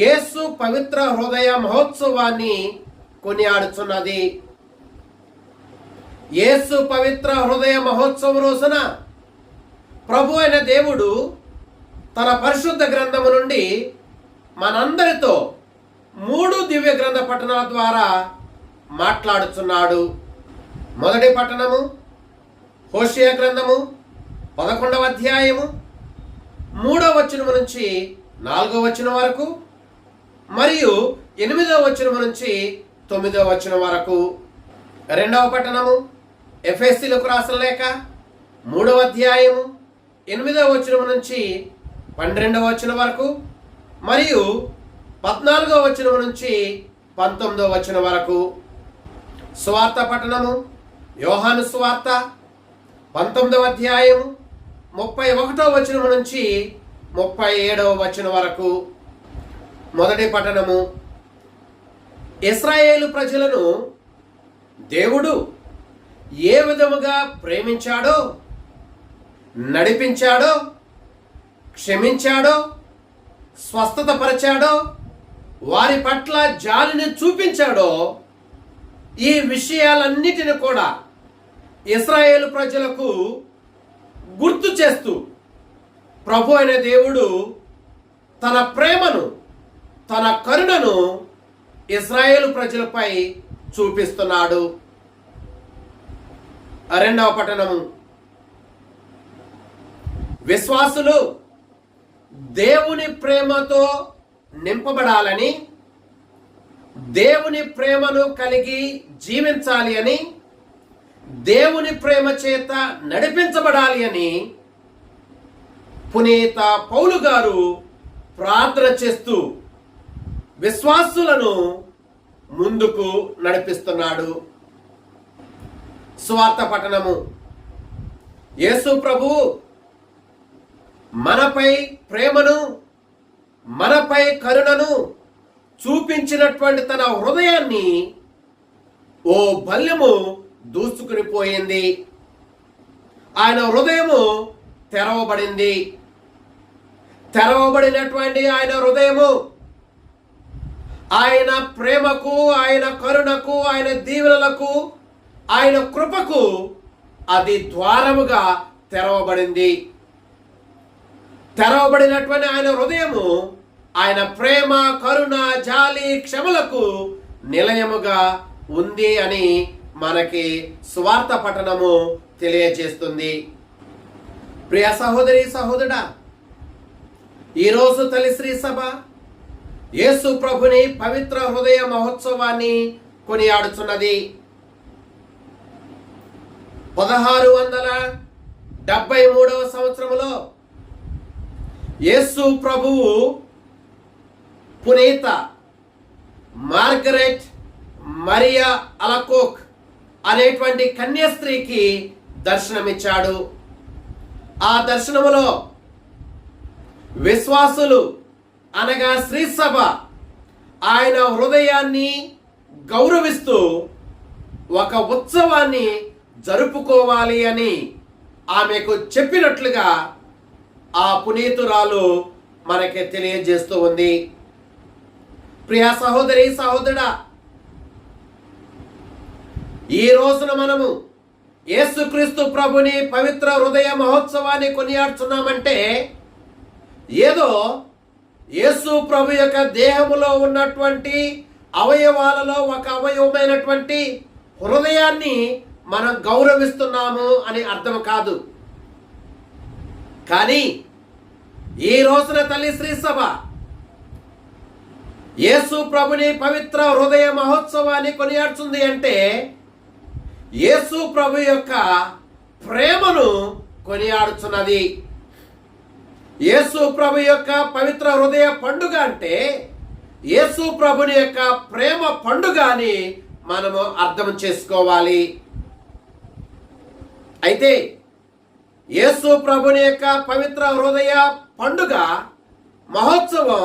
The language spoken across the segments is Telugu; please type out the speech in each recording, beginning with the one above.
యేసు పవిత్ర హృదయ మహోత్సవాన్ని కొనియాడుచున్నది. యేసు పవిత్ర హృదయ మహోత్సవం రోజున ప్రభు అయిన దేవుడు తన పరిశుద్ధ గ్రంథము నుండి మనందరితో మూడు దివ్య గ్రంథ పట్టణాల ద్వారా మాట్లాడుచున్నాడు. మొదటి పట్టణము హోషయ గ్రంథము పదకొండవ అధ్యాయము మూడవ వచనము నుంచి నాలుగవ వచనం వరకు మరియు ఎనిమిదవ వచనం నుంచి తొమ్మిదవ వచనం వరకు రెండవ పట్టణము ఎఫ్ఎస్సీలకు రాసిన లేక మూడవ అధ్యాయము ఎనిమిదవ వచనం నుంచి పన్నెండవ వచనం వరకు మరియు పద్నాలుగవ వచనం నుంచి పంతొమ్మిదవ వచనం వరకు. స్వార్థ పట్టణము యోహాను స్వార్థ పంతొమ్మిదవ అధ్యాయము ముప్పై ఒకటో వచనం నుంచి ముప్పై ఏడవ వచనం వరకు. మొదటి పట్టణము. ఇస్రాయేలు ప్రజలను దేవుడు ఏ విధముగా ప్రేమించాడో నడిపించాడో క్షమించాడో స్వస్థతపరిచాడో వారి పట్ల జాలిని చూపించాడో ఈ విషయాలన్నిటిని కూడా ఇస్రాయేలు ప్రజలకు గుర్తు చేస్తూ ప్రభు అయిన దేవుడు తన ప్రేమను తన కరుణను ఇస్రాయేలు ప్రజలపై చూపిస్తున్నాడు. రెండవ పట్టణము విశ్వాసులు దేవుని ప్రేమతో నింపబడాలని దేవుని ప్రేమను కలిగి జీవించాలి అని దేవుని ప్రేమ చేత నడిపించబడాలి అని పునీత పౌలు గారు ప్రార్థన చేస్తూ విశ్వాసులను ముందుకు నడిపిస్తున్నాడు. స్వార్థ పట్టణము యేసు ప్రభు మనపై ప్రేమను మనపై కరుణను చూపించినటువంటి తన హృదయాన్ని ఓ బల్యము దూసుకుని పోయింది. ఆయన హృదయము తెరవబడింది. తెరవబడినటువంటి ఆయన హృదయము ఆయన ప్రేమకు ఆయన కరుణకు ఆయన దీవెనలకు ఆయన కృపకు అది ద్వారముగా తెరవబడింది. తెరవబడినటువంటి ఆయన హృదయము ఆయన ప్రేమ కరుణ జాలి క్షమలకు నిలయముగా ఉంది అని మనకి స్వార్థ పఠనము తెలియజేస్తుంది. ప్రియ సహోదరి సహోదరుడా ఈరోజు తల్లి శ్రీ సభ యేసు ప్రభుని పవిత్ర హృదయ మహోత్సవాన్ని కొనియాడుచున్నది. పదహారు వందల డెబ్బై మూడవ సంవత్సరములో యేసు ప్రభువు పునీత మార్గరెట్ మరియా అలకోక్ అనేటువంటి కన్యాస్త్రీకి దర్శనమిచ్చాడు. ఆ దర్శనములో విశ్వాసులు అనగా శ్రీసభ ఆయన హృదయాన్ని గౌరవిస్తూ ఒక ఉత్సవాన్ని జరుపుకోవాలి అని ఆమెకు చెప్పినట్లుగా ఆ పునీతురాలు మనకి తెలియజేస్తూ ఉంది. ప్రియా సహోదరి సహోదరా ఈ రోజున మనము యేసుక్రీస్తు ప్రభుని పవిత్ర హృదయ మహోత్సవాన్ని కొనియాడుతున్నామంటే ఏదో యేసు ప్రభు యొక్క దేహములో ఉన్నటువంటి అవయవాలలో ఒక అవయవమైనటువంటి హృదయాన్ని మనం గౌరవిస్తున్నాము అని అర్థం కాదు. కానీ ఈ రోజున తల్లి శ్రీ సభ యేసు ప్రభుని పవిత్ర హృదయ మహోత్సవాన్ని కొనియాడుతుంది అంటే యేసు ప్రభు యొక్క ప్రేమను కొనియాడుచున్నది. యేసు ప్రభు యొక్క పవిత్ర హృదయ పండుగ అంటే యేసు ప్రభుని యొక్క ప్రేమ పండుగ అని మనము అర్థం చేసుకోవాలి. అయితే యేసు ప్రభుని యొక్క పవిత్ర హృదయ పండుగ మహోత్సవం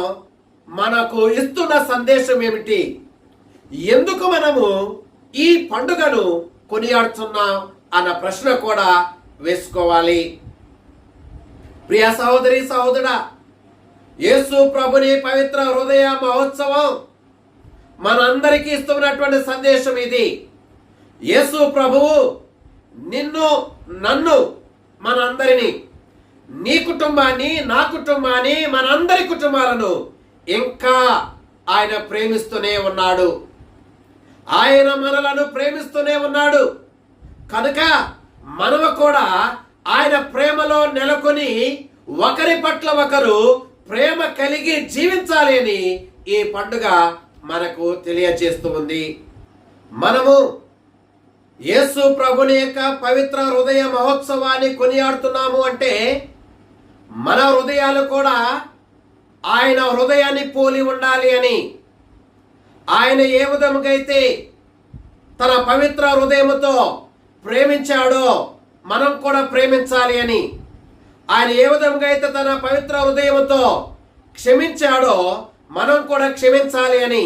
మనకు ఇస్తున్న సందేశం ఏమిటి? ఎందుకు మనము ఈ పండుగను కొనియాడుతున్నాం? అన్న ప్రశ్న కూడా వేసుకోవాలి. ప్రియ సహోదరి సహోదరా యేసు ప్రభుని పవిత్ర హృదయ మహోత్సవం మనందరికీ ఇస్తున్నటువంటి సందేశం ఇది. యేసు ప్రభువు నిన్ను నన్ను మనందరినీ నీ కుటుంబాన్ని నా కుటుంబాన్ని మనందరి కుటుంబాలను ఇంకా ఆయన ప్రేమిస్తూనే ఉన్నాడు. ఆయన మనలను ప్రేమిస్తూనే ఉన్నాడు. కనుక మనము కూడా ఆయన ప్రేమలో నెలకొని ఒకరి పట్ల ఒకరు ప్రేమ కలిగి జీవించాలి అని ఈ పండుగ మనకు తెలియజేస్తూ ఉంది. మనము యేసు ప్రభుని యొక్క పవిత్ర హృదయ మహోత్సవాన్ని కొనియాడుతున్నాము అంటే మన హృదయాలు కూడా ఆయన హృదయాన్ని పోలి ఉండాలి అని. ఆయన ఏ విధముగా అయితే తన పవిత్ర హృదయముతో ప్రేమించాడో మనం కూడా ప్రేమించాలి అని ఆయన ఏ విధంగా అయితే తన పవిత్ర హృదయముతో క్షమించాడో మనం కూడా క్షమించాలి అని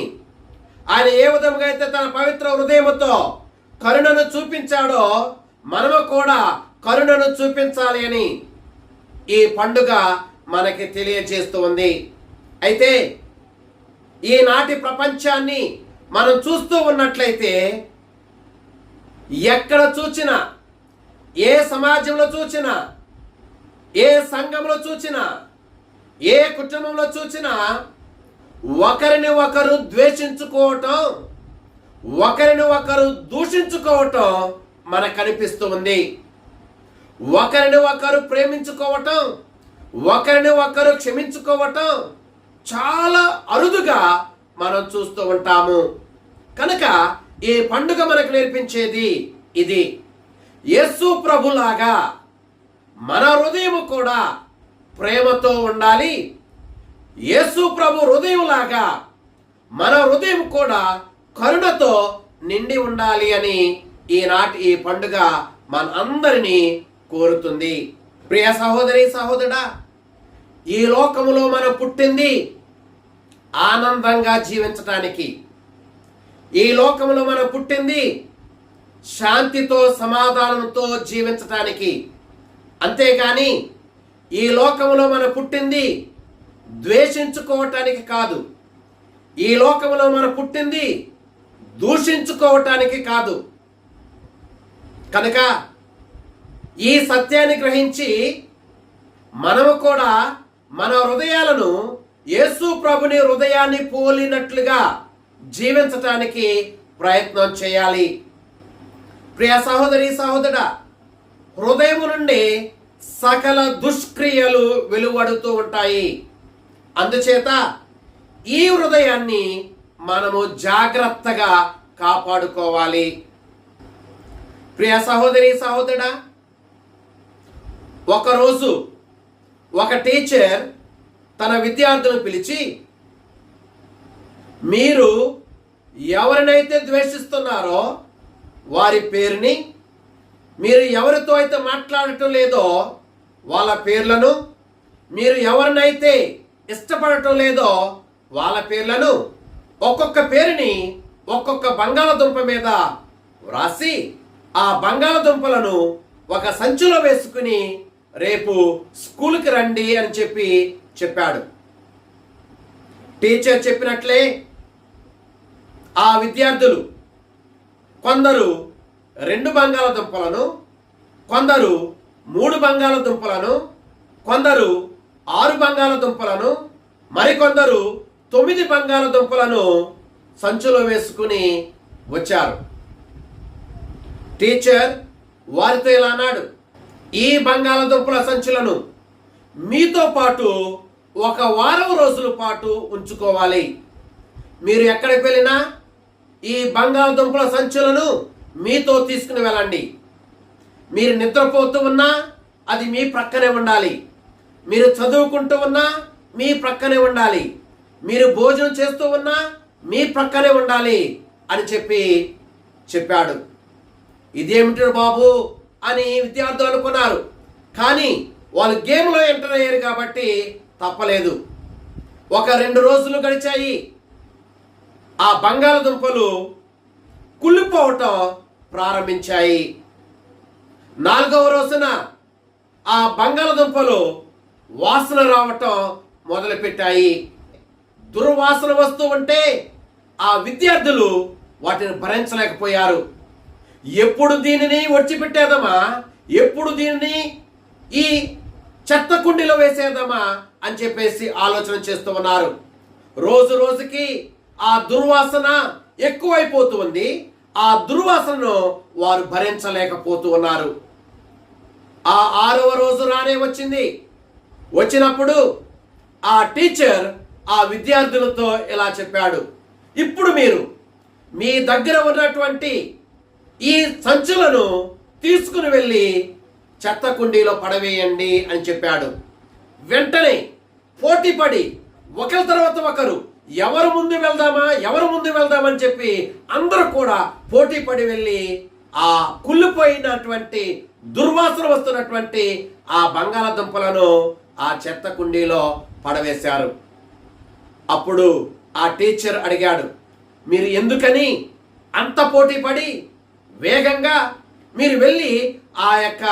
ఆయన ఏ విధంగా అయితే తన పవిత్ర హృదయముతో కరుణను చూపించాడో మనము కూడా కరుణను చూపించాలి అని ఈ పండుగ మనకి తెలియజేస్తూ ఉంది. అయితే ఈనాటి ప్రపంచాన్ని మనం చూస్తూ ఉన్నట్లయితే ఎక్కడ చూచినా ఏ సమాజంలో చూచినా ఏ సంఘంలో చూచినా ఏ కుటుంబంలో చూచినా ఒకరిని ఒకరు ద్వేషించుకోవటం ఒకరిని ఒకరు దూషించుకోవటం మనకు కనిపిస్తూ ఉంది ఒకరిని ఒకరు ప్రేమించుకోవటం ఒకరిని ఒకరు క్షమించుకోవటం చాలా అరుదుగా మనం చూస్తూ ఉంటాము. కనుక ఈ పండుగ మనకు నేర్పించేది ఇది. యేసు ప్రభులాగా మన హృదయం కూడా ప్రేమతో ఉండాలి. యేసు ప్రభు హృదయంలాగా మన హృదయం కూడా కరుణతో నిండి ఉండాలి అని ఈనాటి ఈ పండుగ మన అందరినీ కోరుతుంది. ప్రియ సహోదరి సహోదరుడా ఈ లోకములో మనం పుట్టింది ఆనందంగా జీవించటానికి. ఈ లోకములో మనం పుట్టింది శాంతితో సమాధానంతో జీవించటానికి. అంతేగాని ఈ లోకములో మనం పుట్టింది ద్వేషించుకోవటానికి కాదు. ఈ లోకములో మనం పుట్టింది దూషించుకోవటానికి కాదు. కనుక ఈ సత్యాన్ని గ్రహించి మనము కూడా మన హృదయాలను యేసు ప్రభుని హృదయాన్ని పోలినట్లుగా జీవించటానికి ప్రయత్నం చేయాలి. ప్రియ సహోదరి సహోదర హృదయము నుండి సకల దుష్క్రియలు వెలువడుతూ ఉంటాయి. అందుచేత ఈ హృదయాన్ని మనము జాగ్రత్తగా కాపాడుకోవాలి. ప్రియ సహోదరి సహోదరుడా ఒకరోజు ఒక టీచర్ తన విద్యార్థులను పిలిచి మీరు ఎవరినైతే ద్వేషిస్తున్నారో వారి పేరుని మీరు ఎవరితో అయితే మాట్లాడటం లేదో వాళ్ళ పేర్లను మీరు ఎవరినైతే ఇష్టపడటం లేదో వాళ్ళ పేర్లను ఒక్కొక్క పేరుని ఒక్కొక్క బంగాళదుంప మీద వ్రాసి ఆ బంగాళదుంపలను ఒక సంచిలో వేసుకుని రేపు స్కూల్కి రండి అని చెప్పి చెప్పాడు. టీచర్ చెప్పినట్లే ఆ విద్యార్థులు కొందరు రెండు బంగాళదుంపలను కొందరు మూడు బంగాళదుంపలను కొందరు ఆరు బంగాళదుంపలను మరికొందరు తొమ్మిది బంగాళదుంపలను సంచులో వేసుకుని వచ్చారు. టీచర్ వారితో ఇలా అన్నాడు ఈ బంగాళదుంపల సంచులను మీతో పాటు ఒక వారం రోజుల పాటు ఉంచుకోవాలి. మీరు ఎక్కడికి వెళ్ళినా ఈ బంగాళదుంపల సంచులను మీతో తీసుకుని వెళ్ళండి. మీరు నిద్రపోతూ ఉన్నా అది మీ ప్రక్కనే ఉండాలి. మీరు చదువుకుంటూ ఉన్నా మీ ప్రక్కనే ఉండాలి. మీరు భోజనం చేస్తూ ఉన్నా మీ ప్రక్కనే ఉండాలి అని చెప్పి చెప్పాడు. ఇదేమిటి బాబు అని విద్యార్థులు అనుకున్నారు. కానీ వాళ్ళు గేమ్లో ఎంటర్ అయ్యారు కాబట్టి తప్పలేదు. ఒక రెండు రోజులు గడిచాయి. ఆ బంగాళదుంపలు కుళ్ళిపోవటం ప్రారంభించాయి. నాలుగవ రోజున ఆ బంగాళదుంపలు వాసన రావటం మొదలుపెట్టాయి. దుర్వాసన వస్తూ ఉంటే ఆ విద్యార్థులు వాటిని భరించలేకపోయారు. ఎప్పుడు దీనిని ఒడిచిపెట్టేదమా ఎప్పుడు దీనిని ఈ చెత్త కుండీలో వేసేదమా అని చెప్పేసి ఆలోచన చేస్తూ ఉన్నారు. రోజు రోజుకి ఆ దుర్వాసన ఎక్కువైపోతూ ఉంది. ఆ దుర్వాసనను వారు భరించలేకపోతూ ఉన్నారు. ఆ ఆరవ రోజు రానే వచ్చింది. వచ్చినప్పుడు ఆ టీచర్ ఆ విద్యార్థులతో ఇలా చెప్పాడు. ఇప్పుడు మీరు మీ దగ్గర ఉన్నటువంటి ఈ సంచులను తీసుకుని వెళ్ళి చెత్త కుండీలో పడవేయండి అని చెప్పాడు. వెంటనే పోటీపడి ఒకరి తర్వాత ఒకరు ఎవరు ముందు వెళ్దామా ఎవరు ముందు వెళ్దామని చెప్పి అందరూ కూడా పోటీ పడి వెళ్ళి ఆ కుళ్ళిపోయినటువంటి దుర్వాసన వస్తున్నటువంటి ఆ బంగాళాదుంపలను ఆ చెత్త కుండీలో పడవేశారు. అప్పుడు ఆ టీచర్ అడిగాడు మీరు ఎందుకని అంత పోటీ పడి వేగంగా మీరు వెళ్ళి ఆ యొక్క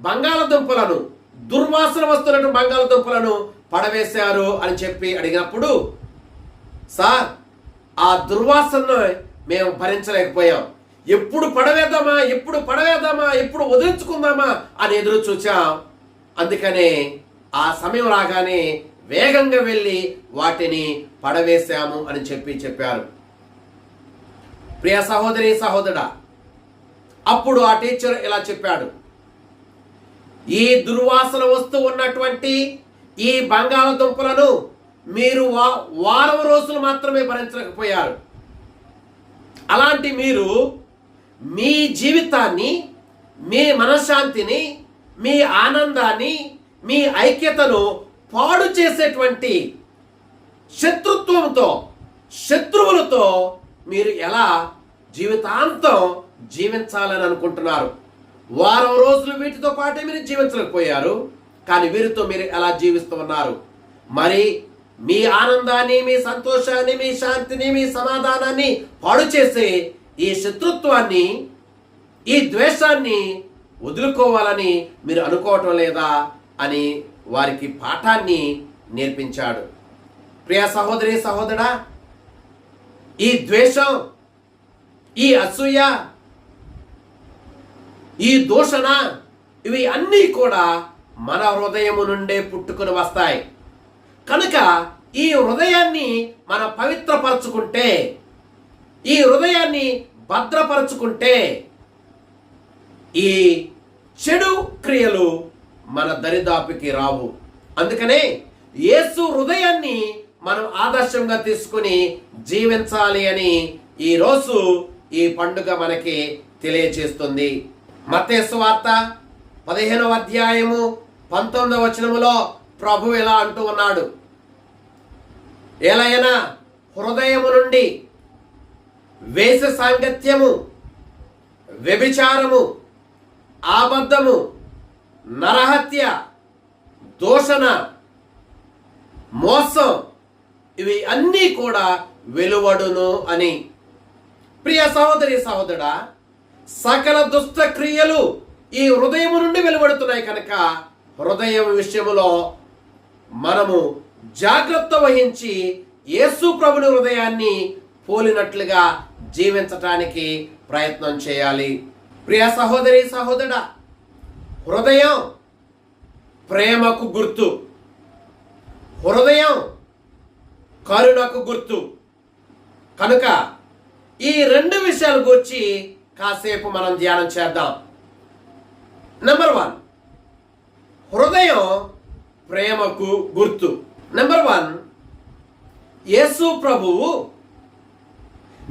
బంగాళదుంపలను దుర్వాసన వస్తున్నటువంటి బంగాళదుంపలను పడవేశారు అని చెప్పి అడిగినప్పుడు సార్ ఆ దుర్వాసనను మేము భరించలేకపోయాం. ఎప్పుడు పడవేద్దామా ఎప్పుడు పడవేద్దామా ఎప్పుడు వదిలించుకుందామా అని ఎదురు చూచాం. అందుకనే ఆ సమయం రాగానే వేగంగా వెళ్ళి వాటిని పడవేశాము అని చెప్పి చెప్పారు. ప్రియ సహోదరి సహోదరా అప్పుడు ఆ టీచర్ ఇలా చెప్పాడు. ఈ దుర్వాసన వస్తూ ఉన్నటువంటి ఈ బంగాళదుంపలను మీరు వా- వారం రోజులు మాత్రమే భరించకపోయారు అలాంటి మీరు మీ జీవితాన్ని మీ మనశ్శాంతిని మీ ఆనందాన్ని మీ ఐక్యతను పాడు చేసేటువంటి శత్రుత్వంతో శత్రువులతో మీరు ఎలా జీవితాంతం జీవించాలని అనుకుంటున్నారు? వారం రోజులు వీటితో పాటే మీరు జీవించలేకపోయారు కానీ వీరితో మీరు ఎలా జీవిస్తూ ఉన్నారు? మరి మీ ఆనందాన్ని మీ సంతోషాన్ని మీ శాంతిని మీ సమాధానాన్ని పాడు చేసే ఈ శత్రుత్వాన్ని ఈ ద్వేషాన్ని వదులుకోవాలని మీరు అనుకోవటం లేదా అని వారికి పాఠాన్ని నేర్పించాడు. ప్రియ సహోదరి సహోదరా ఈ ద్వేషం ఈ అసూయ ఈ దూషణ ఇవి అన్నీ కూడా మన హృదయము నుండే పుట్టుకుని వస్తాయి. కనుక ఈ హృదయాన్ని మనం పవిత్రపరచుకుంటే ఈ హృదయాన్ని భద్రపరచుకుంటే ఈ చెడు క్రియలు మన దరిదాపుకి రావు. అందుకనే యేసు హృదయాన్ని మనం ఆదర్శంగా తీసుకుని జీవించాలి అని ఈ రోజు ఈ పండుగ మనకి తెలియచేస్తుంది మత్తేసు వార్త పదిహేనవ అధ్యాయము పంతొమ్మిదవ వచనములో ప్రభు ఇలా అంటూ ఉన్నాడు. ఎలయనా హృదయము నుండి వేష సాంగత్యము వ్యభిచారము ఆబద్ధము నరహత్య దూషణ మోసం ఇవి అన్నీ కూడా వెలువడును అని. ప్రియ సహోదరి సహోదరా సకల దుష్ట క్రియలు ఈ హృదయం నుండి వెలువడుతున్నాయి కనుక హృదయం విషయములో మనము జాగ్రత్త వహించి యేసు ప్రభుని హృదయాన్ని పోలినట్లుగా జీవించటానికి ప్రయత్నం చేయాలి. ప్రియ సహోదరి సహోదర హృదయం ప్రేమకు గుర్తు. హృదయం కరుణకు గుర్తు. కనుక ఈ రెండు విషయాల గురించి కాసేపు మనం ధ్యానం చేద్దాం. నెంబర్ వన్ హృదయం ప్రేమకు గుర్తు. నెంబర్ వన్ యేసు ప్రభువు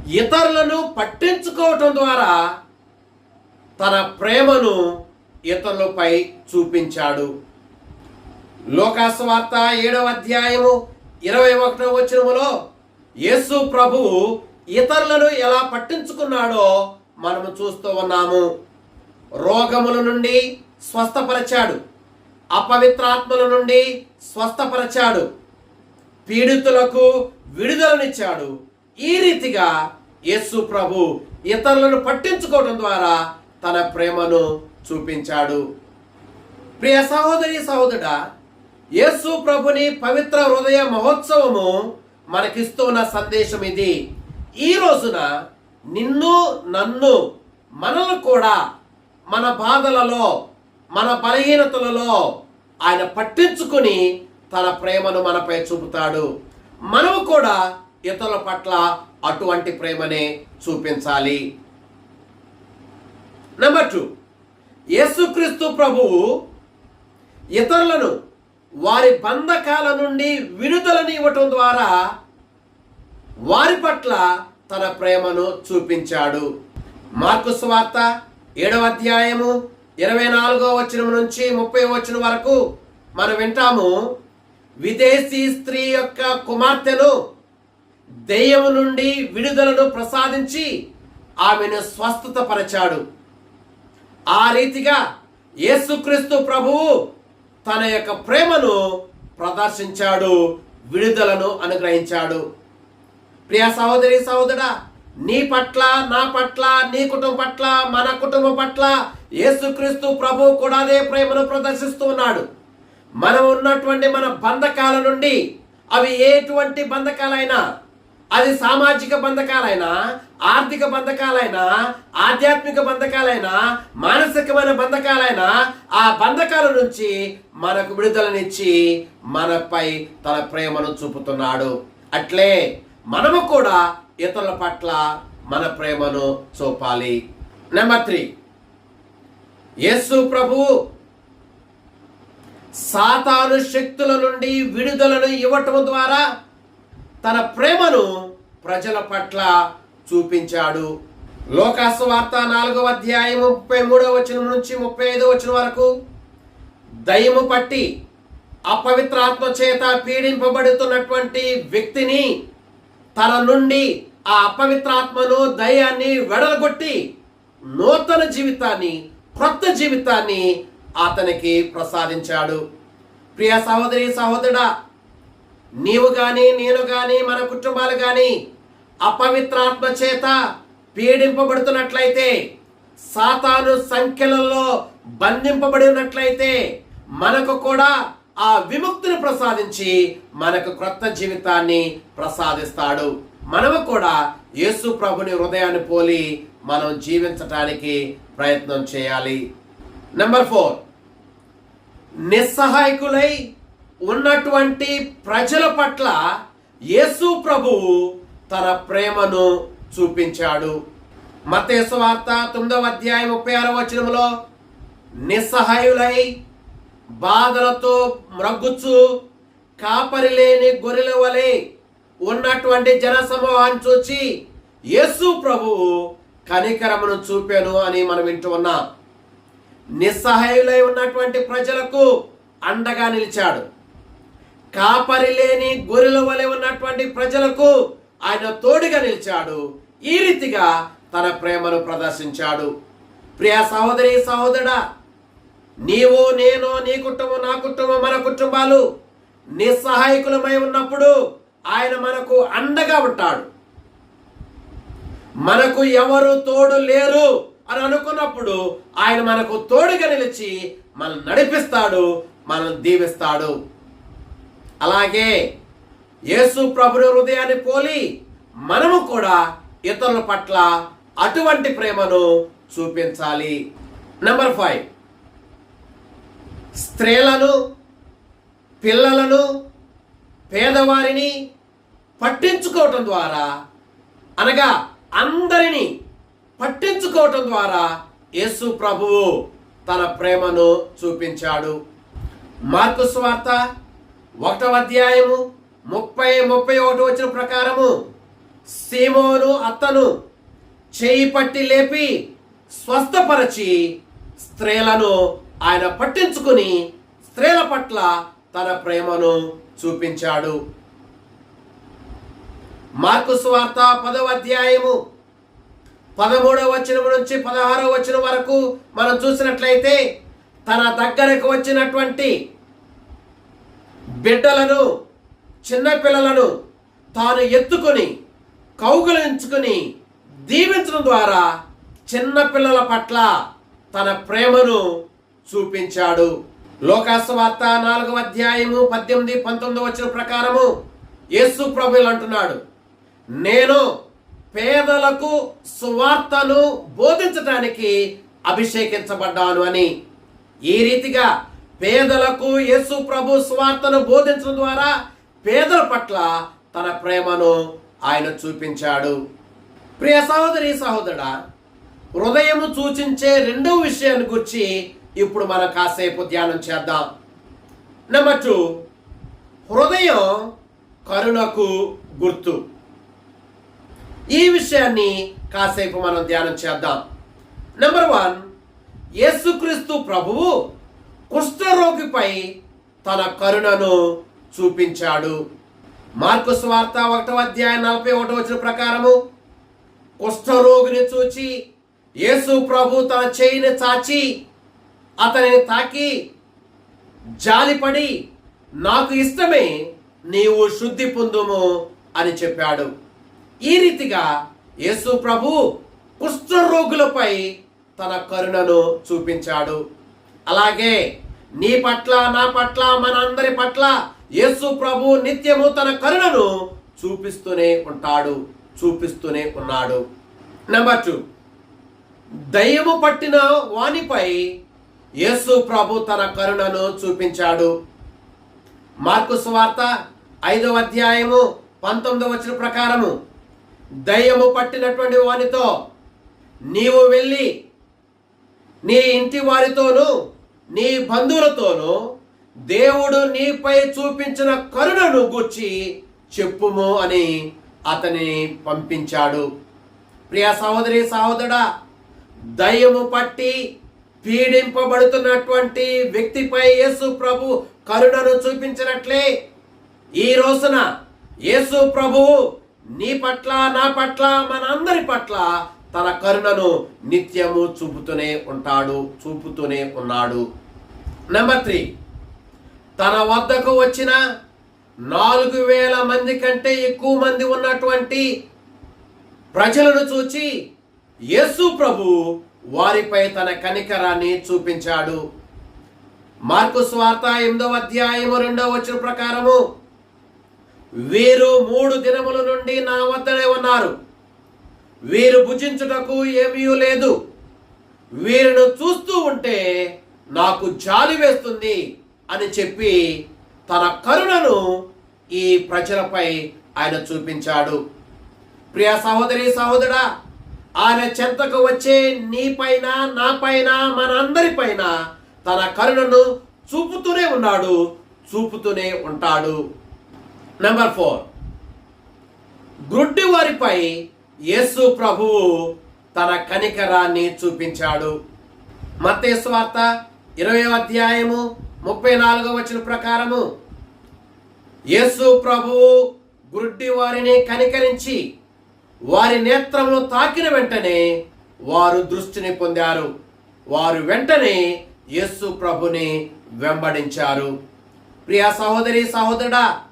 ఇతరులను పట్టించుకోవటం ద్వారా తన ప్రేమను ఇతరులపై చూపించాడు. లోకాసువార్త ఏడవ అధ్యాయము ఇరవై ఒకటో వచనములో యేసు ప్రభువు ఇతరులను ఎలా పట్టించుకున్నాడో మనము చూస్తూ ఉన్నాము. రోగముల నుండి స్వస్థపరచాడు. అపవిత్రాత్మల నుండి స్వస్థపరచాడు. పీడితులకు విడుదలనిచ్చాడు. ఈ రీతిగా యేసు ప్రభు ఇతరులను పట్టించుకోవడం ద్వారా తన ప్రేమను చూపించాడు. ప్రియ సహోదరి సహోదర యేసు ప్రభుని పవిత్ర హృదయ మహోత్సవము మనకిస్తున్న సందేశం ఇది. ఈ రోజున నిన్ను నన్ను మనల్ని కూడా మన బాధలలో మన బలహీనతలలో ఆయన పట్టించుకుని తన ప్రేమను మనపై చూపుతాడు. మనము కూడా ఇతరుల పట్ల అటువంటి ప్రేమనే చూపించాలి. నెంబర్ టూ యేసుక్రీస్తు ప్రభువు ఇతరులను వారి బంధకాల నుండి విడుదలని ఇవ్వటం ద్వారా వారి పట్ల తన ప్రేమను చూపించాడు. మార్కు స్వార్త ఏడవ అధ్యాయము ఇరవై నాలుగో వచనం నుంచి ముప్పై వచనం వరకు మనం వింటాము విదేశీ స్త్రీ యొక్క కుమార్తెను దెయ్యము నుండి విడుదలను ప్రసాదించి ఆమెను స్వస్థత పరచాడు ఆ రీతిగా యేసుక్రీస్తు ప్రభువు తన యొక్క ప్రేమను ప్రదర్శించాడు విడుదలను అనుగ్రహించాడు. ప్రియ సహోదరి సహోదరా నీ పట్ల నా పట్ల నీ కుటుంబం పట్ల మన కుటుంబం పట్ల యేసుక్రీస్తు ప్రభు కూడా అదే ప్రేమను ప్రదర్శిస్తూ ఉన్నాడు. మనం ఉన్నటువంటి మన బంధకాల నుండి అవి ఎటువంటి బంధకాలైనా అది సామాజిక బంధకాలైనా ఆర్థిక బంధకాలైనా ఆధ్యాత్మిక బంధకాలైనా మానసికమైన బంధకాలైనా ఆ బంధకాల నుంచి మనకు విడుదలనిచ్చి మనపై తన ప్రేమను చూపుతున్నాడు. అట్లే మనము కూడా ఇతరుల పట్ల మన ప్రేమను చూపాలి. Number three. యేసు ప్రభు సాతాను శక్తుల నుండి విడుదలను ఇవ్వటం ద్వారా తన ప్రేమను ప్రజల పట్ల చూపించాడు. లోకాసు వార్త నాలుగవ అధ్యాయం ముప్పై మూడవ వచనం నుంచి ముప్పై ఐదో వచనం వరకు దయము పట్టి అపవిత్రాత్మ చేత పీడింపబడుతున్నటువంటి వ్యక్తిని తన నుండి ఆ అపవిత్రాత్మను దయాన్ని వెడలగొట్టి నూతన జీవితాన్ని క్రొత్త జీవితాన్ని అతనికి ప్రసాదించాడు. ప్రియ సహోదరి సహోదరుడా నీవు కానీ నేను కానీ మన కుటుంబాలు కానీ అపవిత్రాత్మ చేత పీడింపబడుతున్నట్లయితే సాతాను సంఖ్యలలో బంధింపబడి ఉన్నట్లయితే మనకు కూడా ఆ విముక్తిని ప్రసాదించి మనకు క్రొత్త జీవితాన్ని ప్రసాదిస్తాడు. మనము కూడా యేసు ప్రభుని హృదయాన్ని పోలి మనం జీవించటానికి ప్రయత్నం చేయాలి. నెంబర్ ఫోర్ నిస్సహాయకులై ఉన్నటువంటి ప్రజల పట్ల యేసు ప్రభువు తన ప్రేమను చూపించాడు. మతేసు వార్త తొమ్మిదవ అధ్యాయం ముప్పై ఆరవ వచనంలో నిస్సహాయులై బాధలతో మ్రగ్గుచు కాపరి లేని గొర్రెల వలె ఉన్నటువంటి జనసమూహాన్ని చూచి యేసు ప్రభువు కనికరమును చూపాను అని మనం వింటూ ఉన్నాం. నిస్సహాయులై ఉన్నటువంటి ప్రజలకు అండగా నిలిచాడు. కాపరి లేని గొర్రెల వలె ఉన్నటువంటి ప్రజలకు ఆయన తోడుగా నిలిచాడు. ఈ రీతిగా తన ప్రేమను ప్రదర్శించాడు. ప్రియ సహోదరి సహోదరుడా నీవు నేను నీ కుటుంబం నా కుటుంబం మన కుటుంబాలు నిస్సహాయకులమై ఉన్నప్పుడు ఆయన మనకు అండగా ఉంటాడు. మనకు ఎవరు తోడు లేరు అని అనుకున్నప్పుడు ఆయన మనకు తోడుగా నిలిచి మనల్ని నడిపిస్తాడు మనల్ని దీవిస్తాడు. అలాగే యేసు ప్రభుని హృదయాన్ని పోలి మనము కూడా ఇతరుల పట్ల అటువంటి ప్రేమను చూపించాలి. నెంబర్ ఫైవ్ స్త్రీలను పిల్లలను పేదవారిని పట్టించుకోవటం ద్వారా అనగా అందరినీ పట్టించుకోవటం ద్వారా యేసు ప్రభువు తన ప్రేమను చూపించాడు. మార్కు స్వార్త ఒకటవ అధ్యాయము ముప్పై ముప్పై ఒకటి వచ్చిన ప్రకారము సీమోను అత్తను చేయి పట్టి లేపి స్వస్థపరచి స్త్రీలను ఆయన పట్టించుకుని స్త్రీల పట్ల తన ప్రేమను చూపించాడు. మార్కు స్వార్త పదవ అధ్యాయము పదమూడవ వచనం నుంచి పదహారవ వచనం వరకు మనం చూసినట్లయితే తన దగ్గరకు వచ్చినటువంటి బిడ్డలను చిన్నపిల్లలను తాను ఎత్తుకొని కౌగులించుకుని దీవించడం ద్వారా చిన్నపిల్లల పట్ల తన ప్రేమను చూపించాడు. లోకాసువార్త నాలుగవ అధ్యాయము పద్దెనిమిది పంతొమ్మిది వచ్చిన ప్రకారము యేసు ప్రభులు అంటున్నాడు. నేను పేదలకు సువార్తను బోధించటానికి అభిషేకించబడ్డాను అని. ఈ రీతిగా పేదలకు యేసు ప్రభు సువార్తను బోధించడం ద్వారా పేదల పట్ల తన ప్రేమను ఆయన చూపించాడు. ప్రియ సహోదరి సహోదర హృదయము సూచించే రెండవ విషయాన్ని గురించి ఇప్పుడు మనం కాసేపు ధ్యానం చేద్దాం. నెంబర్ టూ హృదయం కరుణకు గుర్తు. ఈ విషయాన్ని కాసేపు మనం ధ్యానం చేద్దాం. నెంబర్ వన్ యేసుక్రీస్తు ప్రభువు కుష్ఠరోగిపై తన కరుణను చూపించాడు. మార్కు స్వార్త ఒకటో అధ్యాయం నలభై ఒకటో వచ్చిన ప్రకారము కుష్ఠరోగిని చూచి యేసు ప్రభు తన చేయిని చాచి అతనిని తాకి జాలిపడి నాకు ఇష్టమే నీవు శుద్ధి పొందుము అని చెప్పాడు. ఈ రీతిగా యేసు ప్రభు కుష్ఠరోగులపై తన కరుణను చూపించాడు. అలాగే నీ పట్ల నా పట్ల మనందరి పట్ల యేసు ప్రభు నిత్యము తన కరుణను చూపిస్తూనే ఉంటాడు చూపిస్తూనే ఉన్నాడు. Number two. దయ్యము పట్టిన వానిపై యేసు ప్రభు తన కరుణను చూపించాడు. మార్కు సువార్త ఐదవ అధ్యాయము పంతొమ్మిదవ వచ్చిన ప్రకారము. దయ్యము పట్టినటువంటి వానితో నీవు వెళ్ళి నీ ఇంటి వారితోనూ నీ బంధువులతోనూ దేవుడు నీపై చూపించిన కరుణను గూర్చి చెప్పుము అని అతని పంపించాడు. ప్రియ సహోదరి సహోదరా దయ్యము పట్టి పీడింపబడుతున్నటువంటి వ్యక్తిపై యేసు ప్రభు కరుణను చూపించినట్లే ఈ రోజున యేసు ప్రభువు నీ పట్ల నా పట్ల మనందరి పట్ల తన కరుణను నిత్యము చూపుతూనే ఉంటాడు చూపుతూనే ఉన్నాడు. నెంబర్ త్రీ తన వద్దకు వచ్చిన నాలుగు వేల మంది కంటే ఎక్కువ మంది ఉన్నటువంటి ప్రజలను చూచి యేసు ప్రభు వారిపై తన కనికరాన్ని చూపించాడు. మార్కు స్వార్త ఎనిమిదవ అధ్యాయము రెండవ వచ్చిన ప్రకారము వీరు మూడు దినముల నుండి నా వద్దనే ఉన్నారు. వీరు భుజించుటకు ఏమీ లేదు. వీరిని చూస్తూ ఉంటే నాకు జాలి వేస్తుంది అని చెప్పి తన కరుణను ఈ ప్రజలపై ఆయన చూపించాడు. ప్రియ సహోదరి సహోదరా ఆయన చెంతకు వచ్చే నీ పైన నా పైన తన కరుణను చూపుతూనే ఉన్నాడు చూపుతూనే ఉంటాడు. నెంబర్ ఫోర్ గ్రుడ్డి వారిపై యేసు ప్రభువు తన కనికరాన్ని చూపించాడు. మత్తయి ఇరవై అధ్యాయము ముప్పై నాలుగో వచ్చిన ప్రకారము. యేసు ప్రభువు గుడ్డి వారిని కనికరించి వారి నేత్రమును తాకిన వెంటనే వారు దృష్టిని పొందారు. వారు వెంటనే యేసు ప్రభుని వెంబడించారు. ప్రియా సహోదరి సహోదరుడా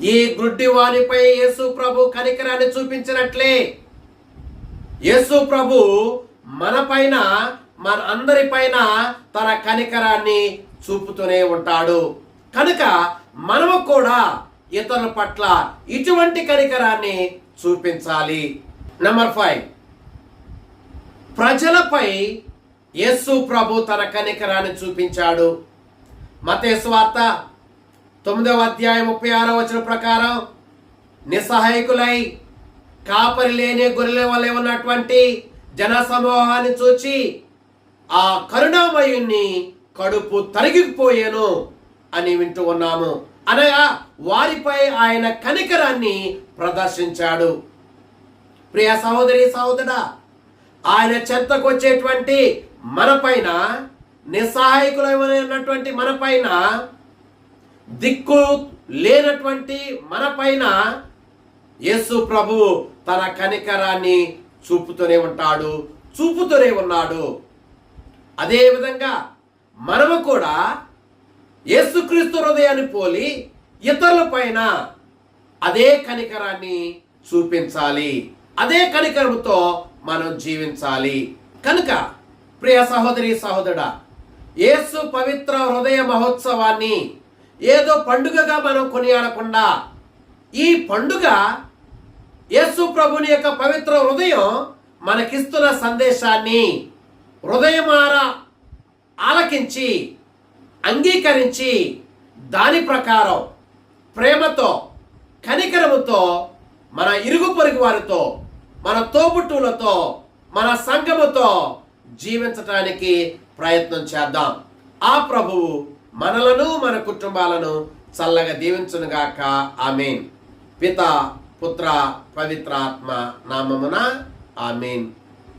ఈ గుడ్డి వారిపై యేసు ప్రభు కనికరాన్ని చూపించినట్లే. యేసు ప్రభు మన పైన మన అందరిపైన తన కనికరాన్ని చూపుతూనే ఉంటాడు. కనుక మనము కూడా ఇతరుల పట్ల ఇటువంటి కనికరాన్ని చూపించాలి. నెంబర్ ఫైవ్ ప్రజలపై యేసు ప్రభు తన కనికరాన్ని చూపించాడు. మతేసు వార్త తొమ్మిదవ అధ్యాయం ముప్పై ఆరో వచ్చిన ప్రకారం నిస్సహాయకులై కాపరి లేని గొర్రెల వల్ల ఉన్నటువంటి జన సమూహాన్ని చూచి ఆ కరుణామయుణ్ణి కడుపు తరిగిపోయాను అని వింటూ ఉన్నాము. అనగా వారిపై ఆయన కనికరాన్ని ప్రదర్శించాడు. ప్రియ సహోదరి సహోదరా ఆయన చెంతకు వచ్చేటువంటి మన పైన నిస్సహాయకులమైనటువంటి మన పైన దిక్కు లేనటువంటి మన పైన యేసు ప్రభువు తన కనికరాన్ని చూపుతూనే ఉంటాడు చూపుతూనే ఉన్నాడు. అదే విధంగా మనము కూడా యేసుక్రీస్తు హృదయాన్ని పోలి ఇతరుల పైన అదే కనికరాన్ని చూపించాలి. అదే కనికరముతో మనం జీవించాలి. కనుక ప్రియ సహోదరి సహోదరుడా యేసు పవిత్ర హృదయ మహోత్సవాన్ని ఏదో పండుగగా మనం కొనియాడకుండా ఈ పండుగ యేసు ప్రభుని యొక్క పవిత్ర హృదయం మనకిస్తున్న సందేశాన్ని హృదయమార ఆలకించి అంగీకరించి దాని ప్రకారం ప్రేమతో కనికరముతో మన ఇరుగు పొరుగు వారితో మన తోబుట్టువులతో మన సంఘముతో జీవించటానికి ప్రయత్నం చేద్దాం. ఆ ప్రభువు మనలను మన కుటుంబాలను చల్లగా దీవించునుగాక. ఆమెన్. పిత పుత్ర పవిత్రాత్మ నామమున ఆమెన్.